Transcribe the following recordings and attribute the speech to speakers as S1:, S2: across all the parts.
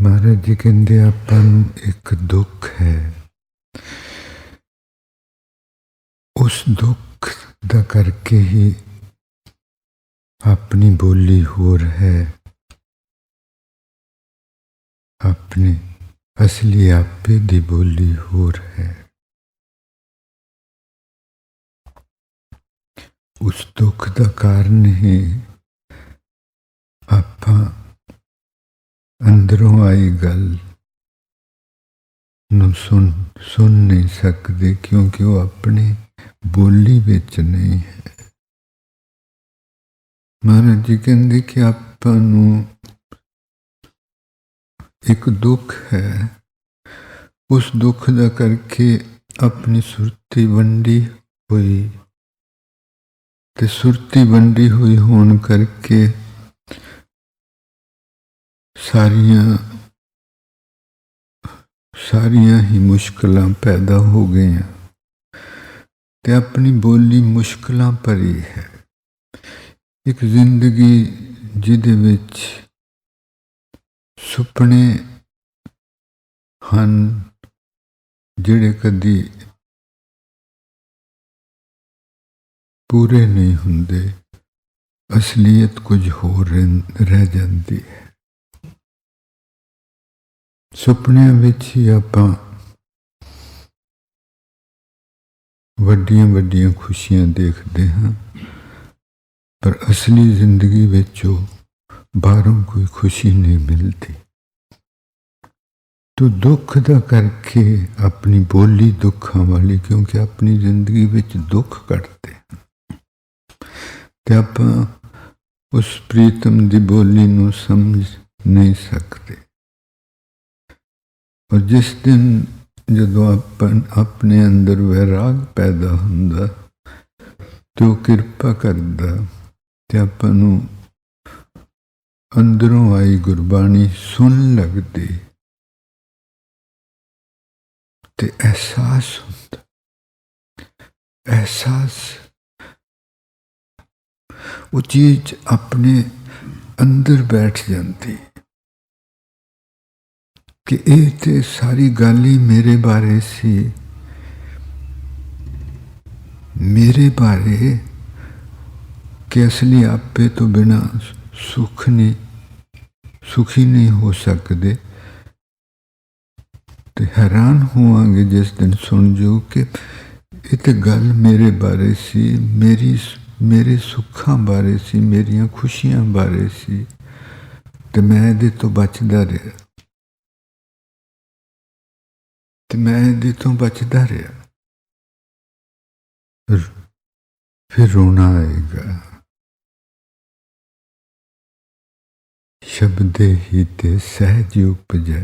S1: ਮਹਾਰਾਜ ਜੀ ਕਹਿੰਦੇ ਆਪਾਂ ਨੂੰ ਇੱਕ ਦੁੱਖ ਹੈ। ਉਸ ਦੁੱਖ ਦਾ ਕਰਕੇ ਹੀ ਆਪਣੀ ਬੋਲੀ ਹੋਰ ਹੈ। ਆਪਣੇ ਅਸਲੀ ਆਪੇ ਦੀ ਬੋਲੀ ਹੋਰ ਹੈ। ਉਸ ਦੁੱਖ ਦਾ ਕਾਰਨ ਹੀ ਆਪਾਂ ਅੰਦਰੋਂ ਆਈ ਗੱਲ ਨੂੰ ਸੁਣ ਸੁਣ ਨਹੀਂ ਸਕਦੇ ਕਿਉਂਕਿ ਉਹ ਆਪਣੀ ਬੋਲੀ ਵਿੱਚ ਨਹੀਂ ਹੈ। ਮਹਾਰਾਜ ਜੀ ਕਹਿੰਦੇ ਕਿ ਆਪਾਂ ਨੂੰ ਇੱਕ ਦੁੱਖ ਹੈ। ਉਸ ਦੁੱਖ ਦਾ ਕਰਕੇ ਆਪਣੀ ਸੁਰਤੀ ਵੰਡੀ ਹੋਈ। ਤੇ ਸੁਰਤੀ ਵੰਡੀ ਹੋਈ ਹੋਣ ਕਰਕੇ ਸਾਰੀਆਂ ਸਾਰੀਆਂ ਹੀ ਮੁਸ਼ਕਲਾਂ ਪੈਦਾ ਹੋ ਗਈਆਂ ਤੇ ਆਪਣੀ ਬੋਲੀ ਮੁਸ਼ਕਲਾਂ ਭਰੀ ਹੈ। ਇੱਕ ਜ਼ਿੰਦਗੀ ਜਿਹਦੇ ਵਿੱਚ ਸੁਪਨੇ ਹਨ ਜਿਹੜੇ ਕਦੀ ਪੂਰੇ ਨਹੀਂ ਹੁੰਦੇ, ਅਸਲੀਅਤ ਕੁਝ ਹੋਰ ਰਹਿ ਜਾਂਦੀ ਹੈ। ਸੁਪਨਿਆਂ ਵਿੱਚ ਹੀ ਆਪਾਂ ਵੱਡੀਆਂ ਵੱਡੀਆਂ ਖੁਸ਼ੀਆਂ ਦੇਖਦੇ ਹਾਂ। ਪਰ ਅਸਲੀ ਜ਼ਿੰਦਗੀ ਵਿੱਚ ਉਹ ਬਾਹਰੋਂ ਕੋਈ ਖੁਸ਼ੀ ਨਹੀਂ ਮਿਲਦੀ। ਤੋ ਦੁੱਖ ਦਾ ਕਰਕੇ ਆਪਣੀ ਬੋਲੀ ਦੁੱਖਾਂ ਵਾਲੀ, ਕਿਉਂਕਿ ਆਪਣੀ ਜ਼ਿੰਦਗੀ ਵਿੱਚ ਦੁੱਖ ਕੱਟਦੇ ਤੇ ਆਪਾਂ ਉਸ ਪ੍ਰੀਤਮ ਦੀ ਬੋਲੀ ਨੂੰ ਸਮਝ ਨਹੀਂ ਸਕਦੇ। ਔਰ ਜਿਸ ਦਿਨ ਜਦੋਂ ਆਪਨ ਆਪਣੇ ਅੰਦਰ ਵੈਰਾਗ ਪੈਦਾ ਹੁੰਦਾ, ਤੇ ਉਹ ਕਿਰਪਾ ਕਰਦਾ, ਤੇ ਆਪਾਂ ਨੂੰ ਅੰਦਰੋਂ ਆਈ ਗੁਰਬਾਣੀ ਸੁਣ ਲੱਗਦੀ, ਤੇ ਅਹਿਸਾਸ ਹੁੰਦਾ। ਅਹਿਸਾਸ, ਉਹ ਚੀਜ਼ ਆਪਣੇ ਅੰਦਰ ਬੈਠ ਜਾਂਦੀ। ਕਿ ਇਹ ਤੇ ਸਾਰੀ ਗੱਲ ਹੀ ਮੇਰੇ ਬਾਰੇ ਸੀ। ਮੇਰੇ ਬਾਰੇ ਕਿ ਅਸਲੀ ਆਪੇ ਤੋਂ ਬਿਨਾ ਸੁਖ ਨਹੀਂ, ਸੁਖੀ ਨਹੀਂ ਹੋ ਸਕਦੇ। ਤੇ ਹੈਰਾਨ ਹੋਵਾਂਗੇ ਜਿਸ ਦਿਨ ਸੁਣ ਜੋ ਕਿ ਇਹ ਤੇ ਗੱਲ ਮੇਰੇ ਬਾਰੇ ਸੀ, ਮੇਰੀ ਮੇਰੇ ਸੁੱਖਾਂ ਬਾਰੇ ਸੀ, ਮੇਰੀਆਂ ਖੁਸ਼ੀਆਂ ਬਾਰੇ ਸੀ। ਤੇ ਮੈਂ ਇਹਦੇ ਤੋਂ ਬਚਦਾ ਰਿਹਾ। ਤੇ ਮੈਂ ਇਹਦੇ ਤੋਂ ਬਚਦਾ ਰਿਹਾ। ਫਿਰ ਰੋਣਾ ਆਏਗਾ। ਸ਼ਬਦੇ ਹੀ ਤੇ ਸਹਿਜ ਉਪਜੈ।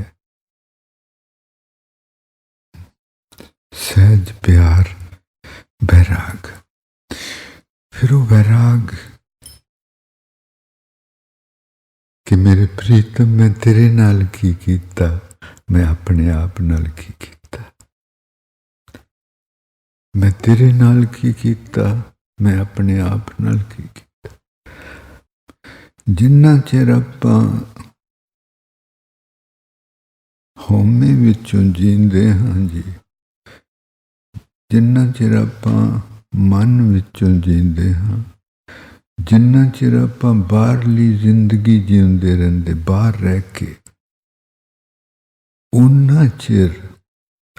S1: ਸਹਿਜ ਪਿਆਰ ਬੈਰਾਗ ਫਿਰ ਉਹ ਵੈਰਾਗ ਕਿ ਮੇਰੇ ਪ੍ਰੀਤਮ ਮੈਂ ਤੇਰੇ ਨਾਲ ਕੀ ਕੀਤਾ, ਮੈਂ ਆਪਣੇ ਆਪ ਨਾਲ ਕੀ ਕੀਤਾ। ਮੈਂ ਤੇਰੇ ਨਾਲ ਕੀ ਕੀਤਾ? ਮੈਂ ਆਪਣੇ ਆਪ ਨਾਲ ਕੀ ਕੀਤਾ? ਜਿੰਨਾ ਚਿਰ ਆਪਾਂ ਹਉਮੈ ਵਿੱਚੋਂ ਜੀਂਦੇ ਹਾਂ ਜੀ, ਜਿੰਨਾ ਚਿਰ ਆਪਾਂ ਮਨ ਵਿੱਚੋਂ ਜੀਂਦੇ ਹਾਂ, ਜਿੰਨਾ ਚਿਰ ਆਪਾਂ ਬਾਹਰਲੀ ਜ਼ਿੰਦਗੀ ਜਿਉਂਦੇ ਰਹਿੰਦੇ, ਬਾਹਰ ਰਹਿ ਕੇ ਉਹਨਾਂ ਚਿਰ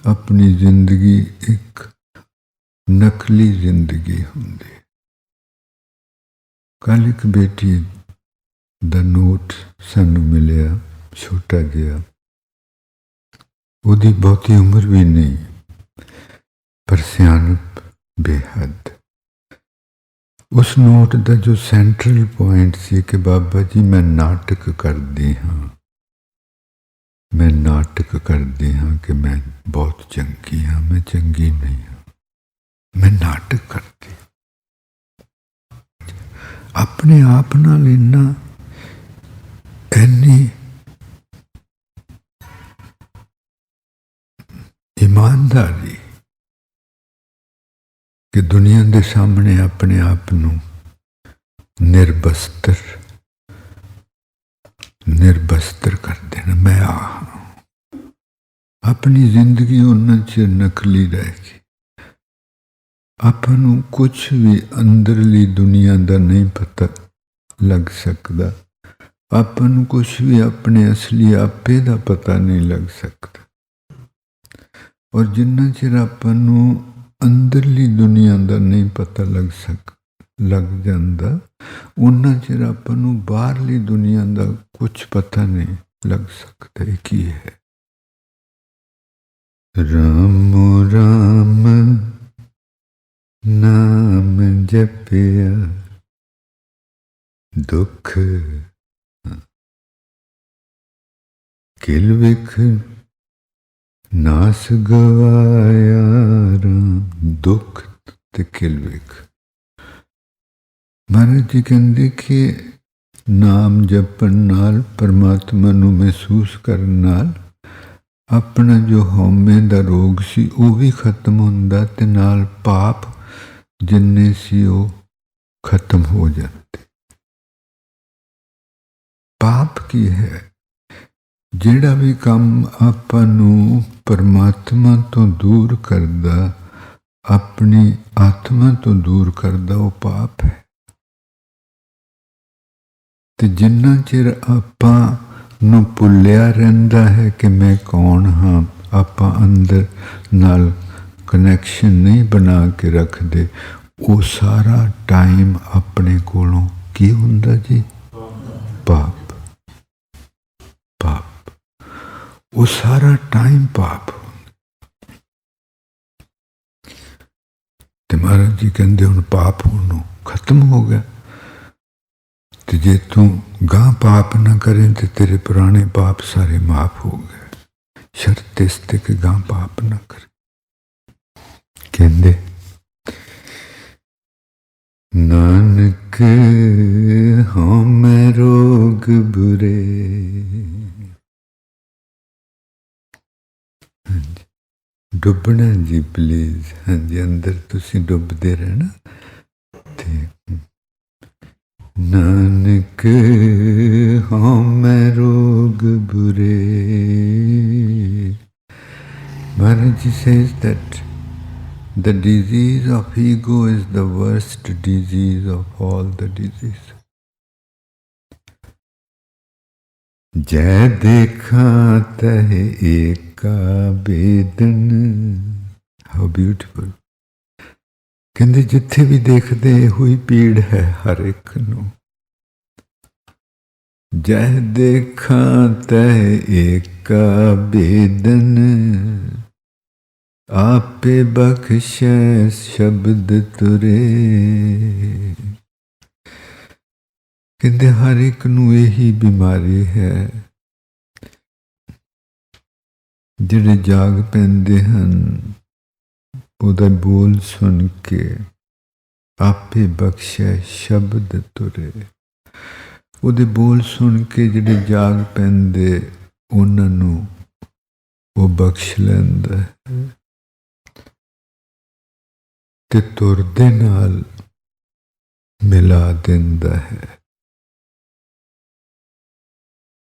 S1: ਆਪਣੀ ਜ਼ਿੰਦਗੀ ਇੱਕ ਨਕਲੀ ਜ਼ਿੰਦਗੀ ਹੁੰਦੀ। ਕੱਲ ਇੱਕ ਬੇਟੀ ਦਾ ਨੋਟ ਸਾਨੂੰ ਮਿਲਿਆ, ਛੋਟਾ ਜਿਹਾ। ਉਹਦੀ ਬਹੁਤੀ ਉਮਰ ਵੀ ਨਹੀਂ, ਪਰ ਸਿਆਣਪ ਬੇਹੱਦ। ਉਸ ਨੋਟ ਦਾ ਜੋ ਸੈਂਟਰਲ ਪੁਆਇੰਟ ਸੀ ਕਿ ਬਾਬਾ ਜੀ, ਮੈਂ ਨਾਟਕ ਕਰਦੀ ਹਾਂ। ਮੈਂ ਨਾਟਕ ਕਰਦੀ ਹਾਂ ਕਿ ਮੈਂ ਬਹੁਤ ਚੰਗੀ ਹਾਂ, ਮੈਂ ਚੰਗੀ ਨਹੀਂ ਹਾਂ। ਮੈਂ ਨਾਟਕ ਕਰਦੀ ਆਪਣੇ ਆਪ ਨਾਲ ਇੰਨਾ ਐਨੀ ਇਮਾਨਦਾਰੀ ਕਿ ਦੁਨੀਆ ਦੇ ਸਾਹਮਣੇ ਆਪਣੇ ਆਪ ਨੂੰ ਨਿਰਬਸਤਰ ਨਿਰਬਸਤਰ ਕਰ ਦੇਣਾ ਮੈਂ ਆ ਹਾਂ। ਆਪਣੀ ਜ਼ਿੰਦਗੀ ਉਹਨਾਂ ਚ ਨਕਲੀ ਰਹਿ ਗਈ ਆਪਾਂ ਨੂੰ ਕੁਝ ਵੀ ਅੰਦਰਲੀ ਦੁਨੀਆ ਦਾ ਨਹੀਂ ਪਤਾ ਲੱਗ ਸਕਦਾ। ਆਪਾਂ ਨੂੰ ਕੁਝ ਵੀ ਆਪਣੇ ਅਸਲੀ ਆਪੇ ਦਾ ਪਤਾ ਨਹੀਂ ਲੱਗ ਸਕਦਾ। ਔਰ ਜਿੰਨਾ ਚਿਰ ਆਪਾਂ ਨੂੰ ਅੰਦਰਲੀ ਦੁਨੀਆ ਦਾ ਨਹੀਂ ਪਤਾ ਲੱਗ ਸਕ, ਲੱਗ ਜਾਂਦਾ ਉਹਨਾਂ ਚਿਰ ਆਪਾਂ ਨੂੰ ਬਾਹਰਲੀ ਦੁਨੀਆ ਦਾ ਕੁਝ ਪਤਾ ਨਹੀਂ ਲੱਗ ਸਕਦਾ ਕੀ ਹੈ। ਰਾਮ ਰਾਮ। ਨਾਮ ਜਪਿਆ। ਦੁੱਖ। ਕਿਲ ਵਿਖ ਨਾਸ ਗਵਾਇਆ ਦੁੱਖ ਤੇ ਕਿਲ ਵਿਖ। ਮਹਾਰਾਜ ਜੀ ਕਹਿੰਦੇ ਕਿ ਨਾਮ ਜਪਣ ਨਾਲ, ਪਰਮਾਤਮਾ ਨੂੰ ਮਹਿਸੂਸ ਕਰਨ ਨਾਲ ਆਪਣਾ ਜੋ ਹਉਮੈ ਦਾ ਰੋਗ ਸੀ, ਉਹ ਵੀ ਖਤਮ ਹੁੰਦਾ ਤੇ ਨਾਲ ਪਾਪ ਜਿੰਨੇ ਸੀ ਉਹ ਖਤਮ ਹੋ ਜਾਂਦੇ। ਪਾਪ ਕੀ ਹੈ? ਜਿਹੜਾ ਵੀ ਕੰਮ ਆਪਾਂ ਨੂੰ ਪਰਮਾਤਮਾ ਤੋਂ ਦੂਰ ਕਰਦਾ, ਆਪਣੀ ਆਤਮਾ ਤੋਂ ਦੂਰ ਕਰਦਾ, ਉਹ ਪਾਪ ਹੈ। ਤੇ ਜਿੰਨਾ ਚਿਰ ਆਪਾਂ ਨੂੰ ਭੁੱਲਿਆ ਰਹਿੰਦਾ ਹੈ ਕਿ ਮੈਂ ਕੌਣ ਹਾਂ, ਆਪਾਂ ਅੰਦਰ ਨਾਲ ਕਨੈਕਸ਼ਨ ਨਹੀਂ ਬਣਾ ਕੇ ਰੱਖਦੇ, ਉਹ ਸਾਰਾ ਟਾਈਮ ਆਪਣੇ ਕੋਲੋਂ ਕੀ ਹੁੰਦਾ ਜੀ? ਪਾਪ। ਪਾਪ। ਉਹ ਸਾਰਾ ਟਾਈਮ ਪਾਪ ਤੇ ਮਹਾਰਾਜ ਜੀ ਕਹਿੰਦੇ ਹੁਣ ਪਾਪ ਹੁਣ ਖਤਮ ਹੋ ਗਿਆ। ਤੇ ਜੇ ਤੂੰ ਗਾਂ ਪਾਪ ਨਾ ਕਰੇ ਤੇ ਤੇਰੇ ਪੁਰਾਣੇ ਪਾਪ ਸਾਰੇ ਮਾਫ ਹੋ ਗਏ। ਸ਼ਰਤ ਇਸ ਤੇ ਕਿ ਗਾਂ ਪਾਪ ਨਾ ਕਰੇ। ਕਹਿੰਦੇ, ਨਾਨਕ ਹਉ ਮੈਂ ਰੋਗ ਬੁਰੇ। ਹਾਂਜੀ। ਡੁੱਬਣਾ ਜੀ ਪਲੀਜ਼ ਹਾਂਜੀ, ਅੰਦਰ ਤੁਸੀਂ ਡੁੱਬਦੇ ਰਹਿਣਾ। ਤੇ ਨਾਨਕ ਹਉ ਮੈਂ ਰੋਗ ਬੁਰੇ। Maharaj ji says that the disease of ego is the worst disease of all the diseases. ਜੈ ਦੇਖਾਂ ਤਹ ਏਕਾ ਬੇਦਨ ਹਾਊ ਬਿਊਟੀਫੁਲ ਕਹਿੰਦੇ ਜਿੱਥੇ ਵੀ ਦੇਖਦੇ ਹੋਈ ਪੀੜ ਹੈ ਹਰ ਇੱਕ ਨੂੰ ਜੈ ਦੇਖਾਂ ਤਹ ਏਕਾ ਬੇਦਨ ਆਪੇ ਬਖਸ਼ੈ ਸ਼ਬਦ ਤੁਰੇ। ਕਹਿੰਦੇ ਹਰ ਇੱਕ ਨੂੰ ਇਹੀ ਬਿਮਾਰੀ ਹੈ, ਜਿਹੜੇ ਜਾਗ ਪੈਂਦੇ ਹਨ, ਉਹਦਾ ਬੋਲ ਸੁਣ ਕੇ ਆਪੇ ਬਖਸ਼ੈ ਸ਼ਬਦ ਤੁਰੇ। ਉਹਦੇ ਬੋਲ ਸੁਣ ਕੇ ਜਿਹੜੇ ਜਾਗ ਪੈਂਦੇ, ਉਹਨਾਂ ਨੂੰ ਉਹ ਬਖਸ਼ ਲੈਂਦਾ ਹੈ। ਤੇ ਤੁਰਦੇ ਨਾਲ ਮਿਲਾ ਦਿੰਦਾ ਹੈ।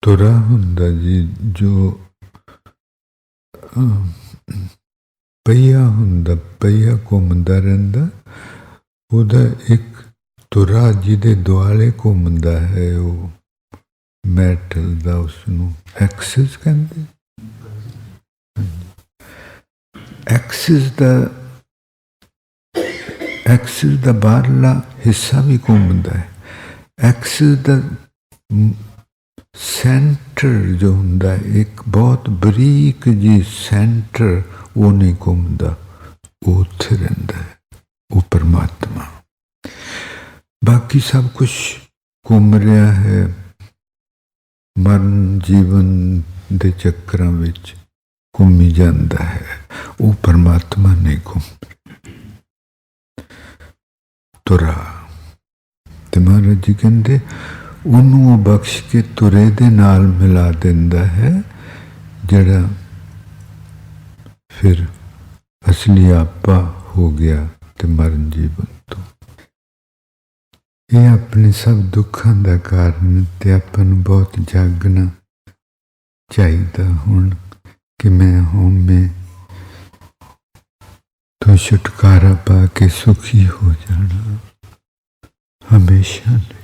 S1: ਤੁਰਾ ਹੁੰਦਾ ਜੀ ਜੋ ਅਮ, ਪਈਆ ਹੁੰਦਾ ਪਈਆ ਘੁੰਮਦਾ ਰਹਿੰਦਾ। ਉਹਦਾ ਇੱਕ ਤੁਰਾ ਜਿਹਦੇ ਦੁਆਲੇ ਘੁੰਮਦਾ ਹੈ ਉਹ ਮੈਟਲ ਦਾ ਉਸ ਨੂੰ ਐਕਸਿਸ ਕਹਿੰਦੇ ਐਕਸਿਸ ਦਾ ਐਕਸਿਸ ਦਾ ਬਾਹਰਲਾ ਹਿੱਸਾ ਵੀ ਘੁੰਮਦਾ ਹੈ। ਐਕਸਿਸ ਦਾ ਸੈਂਟਰ ਜੋ ਹੁੰਦਾ ਹੈ, ਇੱਕ ਬਹੁਤ ਬਰੀਕ ਜੀ ਸੈਂਟਰ ਉਹ ਨਹੀਂ ਘੁੰਮਦਾ ਉਹ ਉੱਥੇ ਰਹਿੰਦਾ ਹੈ ਉਹ ਪਰਮਾਤਮਾ। ਬਾਕੀ ਸਭ ਕੁਝ ਘੁੰਮ ਰਿਹਾ ਹੈ ਮਨ ਜੀਵਨ ਦੇ ਚੱਕਰਾਂ ਵਿੱਚ ਘੁੰਮੀ ਜਾਂਦਾ ਹੈ ਉਹ ਪਰਮਾਤਮਾ ਨਹੀਂ ਘੁੰਮਦਾ। ਤੁਰਾ। ਤੇ ਮਹਾਰਾਜ ਜੀ ਕਹਿੰਦੇ, ਉਹਨੂੰ ਉਹ ਬਖਸ਼ ਕੇ ਤੁਰੇ ਦੇ ਨਾਲ ਮਿਲਾ ਦਿੰਦਾ ਹੈ, ਜਿਹੜਾ ਫਿਰ ਅਸਲੀ ਆਪਾ ਹੋ ਗਿਆ ਤੇ ਮਰਨ ਜੀਵਨ ਤੋਂ। ਇਹ ਆਪਣੇ ਸਭ ਦੁੱਖਾਂ ਦਾ ਕਾਰਨ ਤੇ ਆਪਾਂ ਨੂੰ ਬਹੁਤ ਜਾਗਣਾ ਚਾਹੀਦਾ ਹੁਣ ਕਿ ਮੈਂ ਹਉਮੈ ਤੋਂ ਛੁਟਕਾਰਾ ਪਾ ਕੇ ਸੁਖੀ ਹੋ ਜਾਣਾ। ਹਮੇਸ਼ਾ ਲਈ।